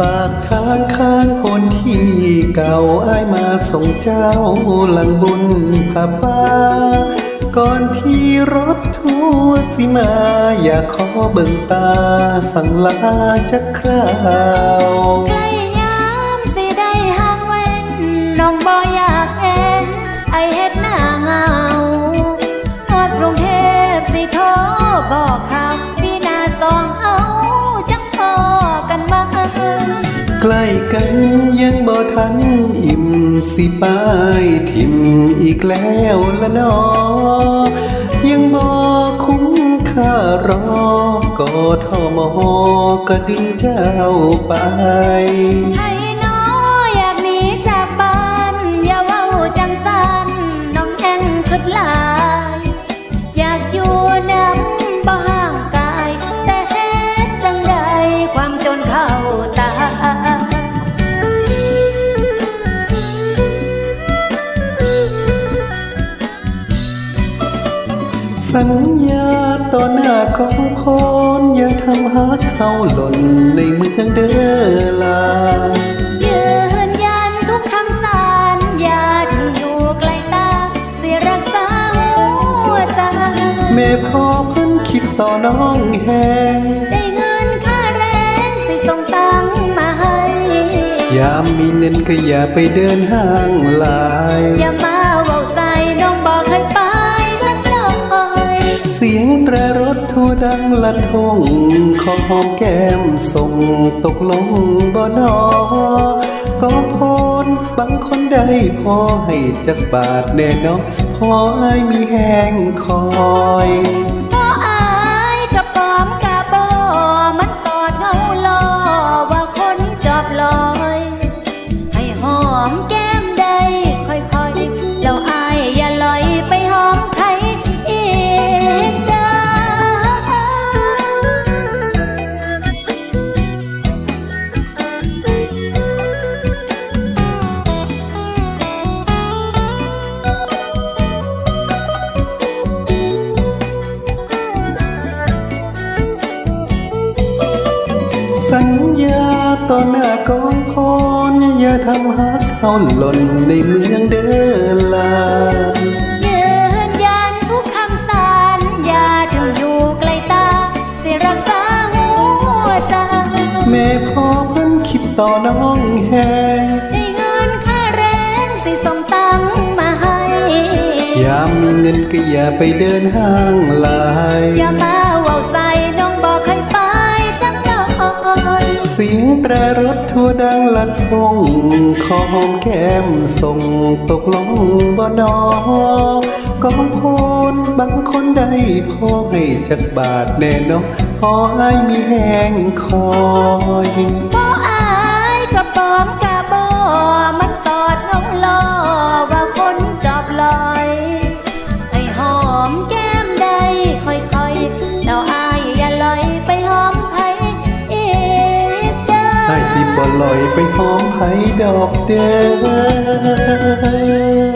ปากทางข้างคนที่เก่าอ้ายมาส่งเจ้าหลังบุญพระป้า ก่อนที่รถทัวร์สิมา อยากขอเบิ่งตาสั่งลาจักคราว ยังบ่ทันอิ่มสิป้ายทิมอีกแล้วละนอ ยังบ่คุ้มค่ารอกอทอมอก็ดึงเจ้าไปให้น้ออยากหนีจากบ้าน อย่าเว้าจังสันน้องแหงคดลา สัญญาต่อหน้าของคนอย่าทำหาเขาหล่นในเมืองเด้อลายืนยันทุกคำสัญญาถึงอยู่ไกลตาสิรักษาหัวใจแม่พ่อเพิ่นคิดต่อน้องแหงได้เงินค่าแรงสิส่งตังค์มาให้ยามมีเงินก็อย่าไปเดินห้างหลายอย่ามาเว้า เสียงแตรรถทัวดังลันทงขอหอมแก้มส่งตกลงบ่นอก็พนบางคนได้พอให้จักบาทแน่นอพอไอ้มีแหงคอย สัญญาต่อหน้ากองคนอย่าทำหาเขาหล่นในเมืองเด้อลายืนยันทุกคำสัญญาถึงอยู่ไกลตา สิรักษาหัวใจแม่พ่อเพิ่นคิดต่อน้องแหงได้เงินค่าแรงสิส่งตังค์มาให้ ยามมีเงินก็อย่าไปเดินห้างหลาย งแตรรถทัวดังลัดบงขอหอมแก้มส่งตกลงบ่นอก็บางคนบางคนได้พอให้จักบาทแน่นอนพอไอ้ายมีแหงคอย สิบ่ลอยไปหอมไผดอกเด้อ